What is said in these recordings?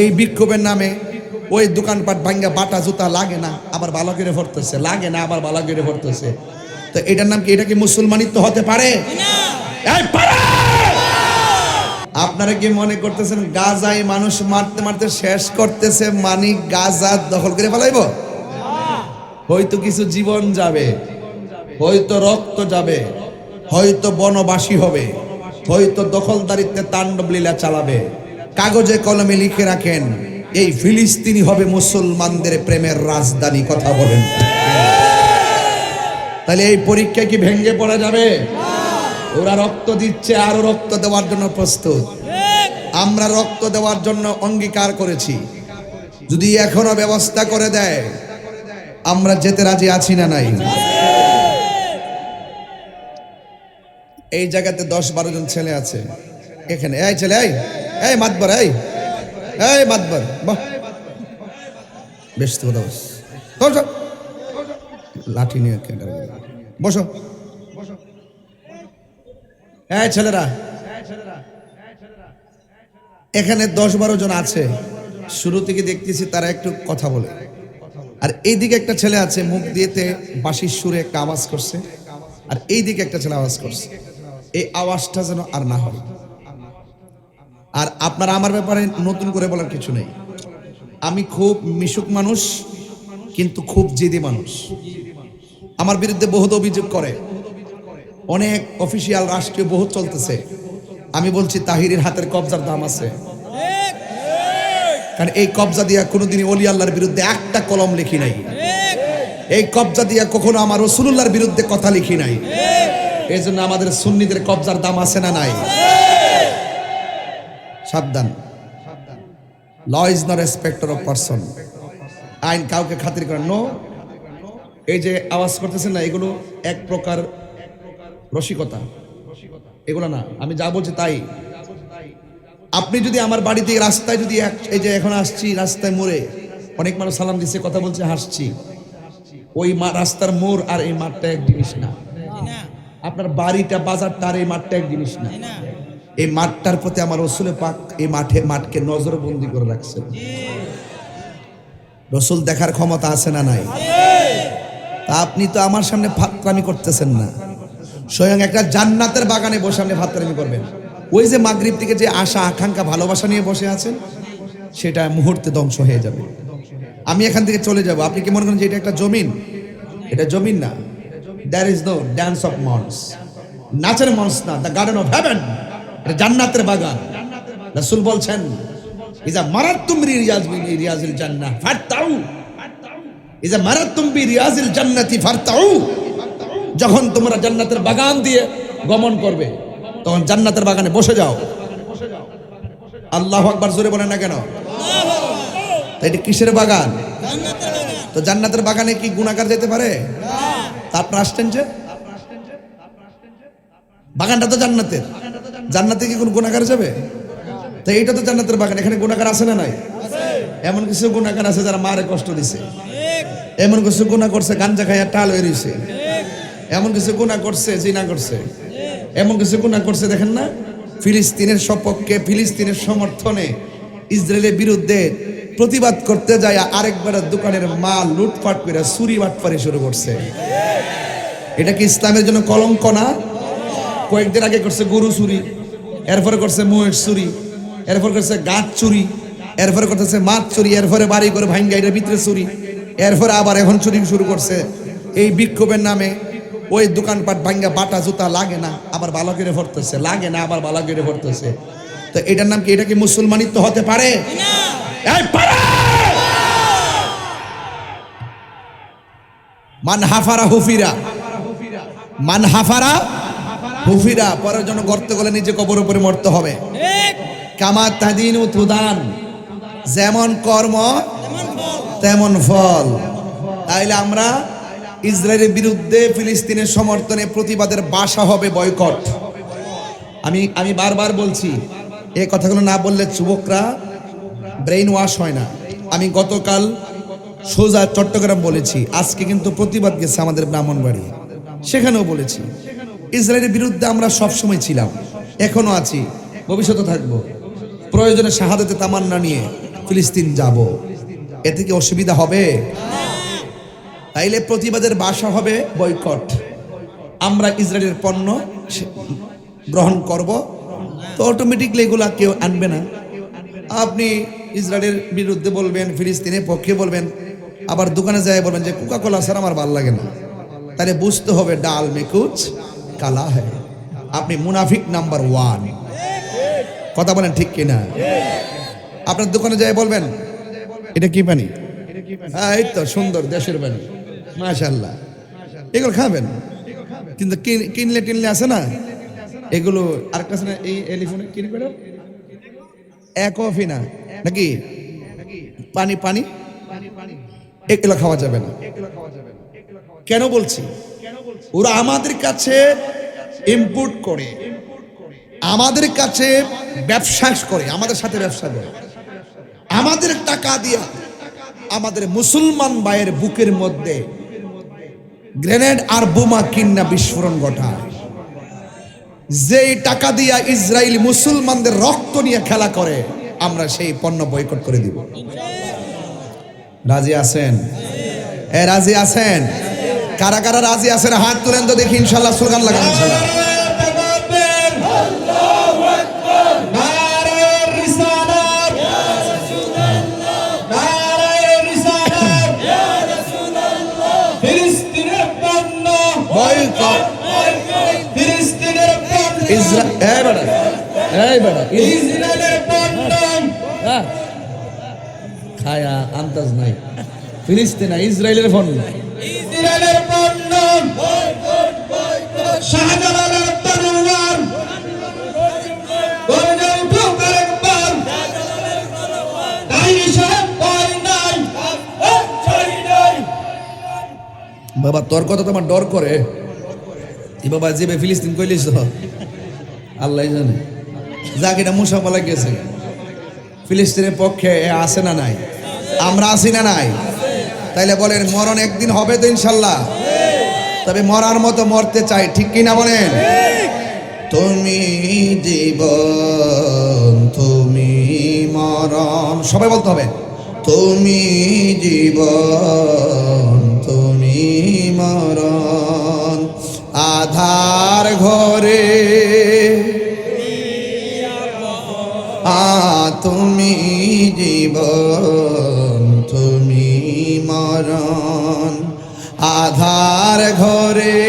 এই বিক্ষোভের নামে ওই দোকানপাট ভাঙ্গা বাটা জুতা লাগে না, আবার ভালো করে ভরতেছে। লাগে না, আবার ভালো করে ভরতেছে। তো এটার নাম কি? এটা কি মুসলমানিত্ব হতে পারে! আপনারা কি মনে করতেছেন গাজায় মানুষ মারতে মারতে শেষ করতেছে মানি গাজা দখল করে ফেলাইব? হয়তো কিছু জীবন যাবে, হয়তো রক্ত যাবে, হয়তো বনবাসী হবে, হয়তো দখলদারিত্বে তাণ্ডব লীলা চালাবে। কাগজে কলমে লিখে রাখেন, এই ফিলিস্তিনি হবে মুসলমানদের প্রেমের রাজধানী কথা বলেন। তাহলে এই পরীক্ষা কি ভেঙ্গে পড়া যাবে? ওরা রক্ত দিচ্ছে, আরও রক্ত দেওয়ার জন্য প্রস্তুত। আমরা রক্ত দেওয়ার জন্য অঙ্গীকার করেছি। যদি এখনও ব্যবস্থা করে দেয়, আমরা যেতে রাজি আছি না নাই। এই জায়গাতে দশ বারো জন ছেলে আছে। এখানে, এই ছেলে, এই। এই মাতবর, এই। এই মাতবর, বাহ। বেশ কথা বস। লাঠি নিয়ে বসো। এই ছেলেরা, এখানে দশ বারো জন আছে। শুরু থেকে দেখতেছি তারা একটু কথা বলে। আর এইদিকে একটা ছেলে আছে, মুখ দিয়েতে বাঁশির সুরে একটা আওয়াজ করছে। আর এইদিকে একটা ছেলে আওয়াজ করছে। এই আওয়াজটা যেন আর না হয়। আর আপনারা আমার ব্যাপারে নতুন করে বলার কিছু নেই। আমি খুব মিশুক মানুষ, কিন্তু খুব জেদি মানুষ। আমার বিরুদ্ধে বহুত অভিযোগ করে। অনেক অফিসিয়াল রাষ্ট্রীয় বহুত চলতেছে। আমি বলছি, তাহিরের হাতের কবজার দাম আছে। কারণ এই কবজা দিয়া কোনোদিনই অলি আল্লাহর বিরুদ্ধে একটা কলম লিখি নাই। এই কবজা দিয়া কখনো আমার রসুল্লাহর বিরুদ্ধে কথা লিখি নাই। এই জন্য আমাদের সুন্নিদের কবজার দাম আছে না নাই? সাবধান। Law is not respecter of person আইন কাউকে খাতির করে নো। এই যে আওয়াজ করতেছেন না, এগুলো এক প্রকার রসিকতা। এগুলো না। আমি যা বলছি তাই। আপনি যদি আমার বাড়িতে রাস্তায় যদি এই যে এখন আসছি, রাস্তায় মোড়ে অনেক মানুষ সালাম দিচ্ছে, কথা বলছে, হাসছি। ওই রাস্তার মোড় আর এই মাঠটা এক জিনিস না। আপনার বাড়িটা, বাজারটা আর এই মাঠটা এক জিনিস না। এই মাঠটার প্রতি আমার রসুলে পাক এই মাঠে, মাঠকে নজরবন্দি করে রাখছে রসুল দেখার ক্ষমতা আছে না নাই? তা আপনি তো আমার সামনে ফাতরামি করতেছেন না। স্বয়ং একটা জান্নাতের বাগানে বসে আপনি ফাতরামি করবেন। ওই যে মাগরিব থেকে যে আশা, আকাঙ্ক্ষা, ভালোবাসা নিয়ে বসে আছেন, সেটা মুহূর্তে ধ্বংস হয়ে যাবে। আমি এখান থেকে চলে যাব। আপনি কি মনে করেন যে এটা একটা জমিন? এটা জমিন না। There is no dance of monks নাচের মন্স না। দ্য গার্ডেন অফ এটা জান্নাতের বাগান। রাসূল বলছেন, ইজা মারাতুম রিয়াজ রিয়াজিল জান্নাহ ফাতাউ ইজা মারাতুম বি রিয়াজিল জান্নাতি, ফারতাউ। যখন তোমরা জান্নাতের বাগান দিয়ে গমন করবে, তখন জান্নাতের বাগানে বসে যাও। আল্লাহ আকবার জোরে বলেন না কেন? এটা কিসের বাগান? তো জান্নাতের বাগানে কি গুণাকার যেতে পারে? তা আপনার আসছেন যে? বাগানটা তো জান্নাতের। জান্নাতে কি কোনো গুণাকার যাবে? তো এইটা তো জান্নাতের বাগান, এখানে গুণাকার আছে না নাই? এমন কিছু গুণাকার আছে যারা মারে কষ্ট দিছে। এমন কিছু গুণা করছে, গাঞ্জা খাইয়া টাল হয়ে রয়েছে এমন কিছু গুণা করছে, জিনা করছে। এমন কিছু গুণা করছে, দেখেন না? ফিলিস্তিনের সপক্ষে, ফিলিস্তিনের সমর্থনে ইসরায়েলের বিরুদ্ধে প্রতিবাদ করতে যায় আরেকবার দোকানের মাল লুটপাট করে চুরি বাটপারি শুরু করছে। এটা কি ইসলামের জন্য কলঙ্ক না? কয়েকদিন আগে করছে গরু চুরি, এরপরে করছে মহেশ চুরি, এরপর করছে গাছ চুরি, এরপরে করতেছে মাছ চুরি, এরপরে বাড়ি করে ভাঙ্গা এটার ভিতরে চুরি, এরপরে আবার এখন চুরি শুরু করছে। এই বিক্ষোভের নামে ওই দোকানপাট ভাঙ্গা বাটা জুতা লাগে না, আবার ভালো করে ভরতেছে, লাগে না, আবার ভালো করে ভরতেছে। তো এটার নাম কি? এটা কি মুসলমানিত্ব হতে পারে! মান হাফারা হুফিরা, মান হাফারা হুফিরা পরের জন্য গর্ত গলে নিজে কবর উপরে মরতে হবে। কামা তাদিন তুদান যেমন কর্ম তেমন ফল। তাইলে আমরা ইসরায়েলের বিরুদ্ধে ফিলিস্তিনের সমর্থনে প্রতিবাদের বাসা হবে বয়কট। আমি আমি বারবার বলছি এই কথাগুলো না বললে যুবকরা ব্রেইন ওয়াশ হয় না। আমি গতকাল সোজা চট্টগ্রাম বলেছি আজকে কিন্তু প্রতিবাদ গেছে আমাদের ব্রাহ্মণবাড়ি। সেখানেও বলেছি ইসরায়েলের বিরুদ্ধে আমরা সবসময় ছিলাম, এখনও আছি, ভবিষ্যতে থাকব। প্রয়োজনে শাহাদাতে তামান্না নিয়ে ফিলিস্তিন যাব। এতে কি অসুবিধা হবে? তাইলে প্রতিবাদের বাসা হবে বয়কট। আমরা ইসরায়েলের পণ্য গ্রহণ করব। তো অটোমেটিকলি এগুলা কেউ আনবে না। আপনি ইসরায়েলের বিরুদ্ধে বলবেন, ফিলিস্তিনের পক্ষে বলবেন, আবার দোকানে যায় বলবেন যে কোকা কোলা স্যার আমার ভালো লাগে না। তাহলে বুঝতে হবে, ডাল, মেকুচ কালা হ্যায় আপনি মুনাফিক নাম্বার ওয়ান। কথা বলেন ঠিক কিনা? আপনার দোকানে যাই বলবেন? এটা কি পানি? হ্যাঁ এই তো সুন্দর দেশের পানি। মাশাল্লাহ এগুলো খাবেন? কিন্তু কিন- কিনলে টিনলে আছে না? এগুলো আর কাছে না, এই এলিফোনে কিনবে একফি না, নাকি? পানি পানি? এগুলো খাওয়া যাবে না। কেন বলছি? ওরা আমাদের কাছে ইম্পোর্ট করে, আমাদের কাছে ব্যবসা করে, আমাদের সাথে ব্যবসা করে। আমাদের টাকা দিয়া আমাদের মুসলমান ভাইয়ের বুকের মধ্যে গ্রেনেড আর বোমা কিন্না বিস্ফোরণ ঘটায়। যেই টাকা দিয়া ইসরায়েল মুসলমানদের রক্ত নিয়ে খেলা করে, আমরা সেই পণ্য বয়কট করে দিব। রাজি আছেন? এ, রাজি আছেন? কারা কারা রাজি আছেন? হাত তুলেন তো দেখি, ইনশাল্লাহ স্লোগান লাগান, ইনশাল্লাহ। বয়কট ইসরা এই বেটা এই বেটা। হ্যাঁ। নাই। বাবা, তোর কথা তোমার ডর করে। বাবা যেবে ফিলিস্তিন কইলিস আল্লাহ জানে। যাক, এটা মুসা বলা গেছে। ফিলিস্তিনের পক্ষে আছে না নাই? আমরা আছি না নাই? তাইলে বলেন, মরণ একদিন হবে তো ইনশাল্লাহ। তবে মরার মতো মরতে চাই ঠিক কিনা বলেন? তুমি জীবন তুমি মরণ সবাই বলতে হবে। তুমি জীবন তুমি মরণ আধার ঘরে। আ তুমি জীবন তুমি মরণ। আধার ঘরে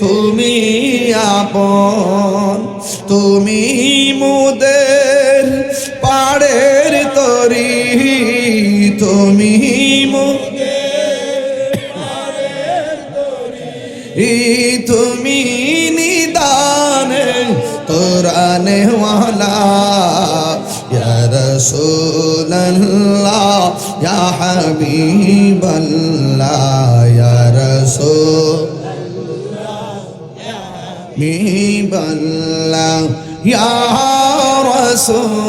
তুমি আপন তুমি মুদের পাড়ের তরি তুমি তুমি নিদানে তোরানে ওয়ালা ইয়া রাসূলুল্লাহ ইয়া হাবিবাল্লাহ ইয়া রাসূল হাবিবাল্লাহ ইয়া রাসূলুল্লাহ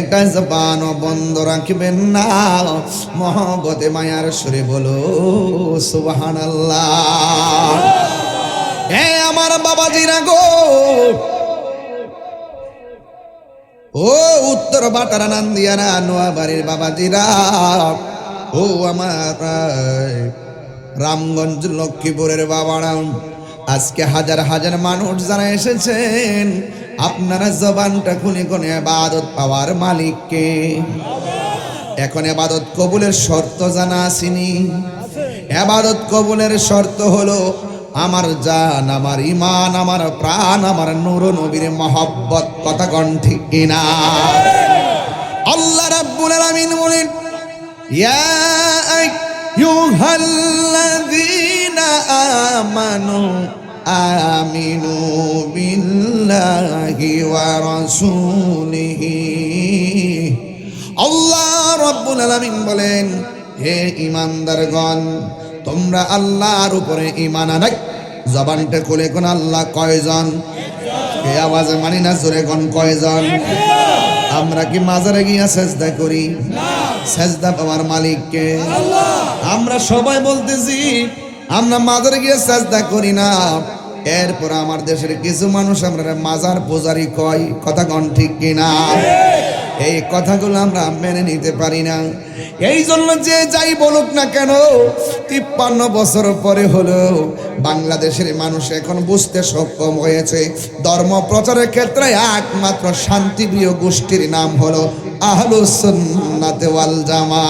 একটা জবান বন্ধ রাখবেন না। মহব্বতে, মায়ার সুরে বলো, সুবহানাল্লাহ। এ আমার বাবাজিরা গো ও উত্তর বাটারা নান্দিয়ানা, নোয়াবাড়ির বাবাজিরা। ও আমার রামগঞ্জ, লক্ষ্মীপুরের বাবারা আজকে হাজার হাজার মানুষ যারা এসেছেন, আপনারা জবানটা খুনে খুনে আবাদত পাওয়ার মালিককে। এখন আবাদত কবুলের শর্ত জানা আসেনি। আবাদত কবুলের শর্ত হলো আমার জান, আমার ইমান আমার প্রাণ, আমার নূর, নবীর মহব্বত, কথা কণ্ঠে কিনা? আল্লাহ রাব্বুল আলামিন বলেন, ইয়া আইয়ুহাল্লাযীনা আমানু আমিনু বিল্লাহি ওয়া রাসূলিহি। আল্লাহ রাব্বুল আলামিন বলেন, হে ইমানদারগণ তোমরা আল্লাহর উপরে ইমান আনাই। জবানটা খুলে কোন আল্লাহ কয়জন? এই আওয়াজে মানি না জোরে কোন কয়জন? আমরা কি মাজারে গিয়া সেজদা করি? সেজদা পাওয়ার মালিককে আমরা সবাই বলতেছি, আমরা মাজারে গিয়ে সেজদা করি না। এরপর আমার দেশের কিছু মানুষ আমরা মাজার পূজারি কয়? কথা কন ঠিক কিনা? এই কথাগুলো আমরা মেনে নিতে পারি না। এই জন্য যে যাই বলুক না কেন, তিপ্পান্ন বছর পরে হলো বাংলাদেশের মানুষ এখন বুঝতে সক্ষম হয়েছে। ধর্ম প্রচারের ক্ষেত্রে একমাত্র শান্তিপ্রিয় গোষ্ঠীর নাম হলো আহলুসন্নাতে ওয়াল জামা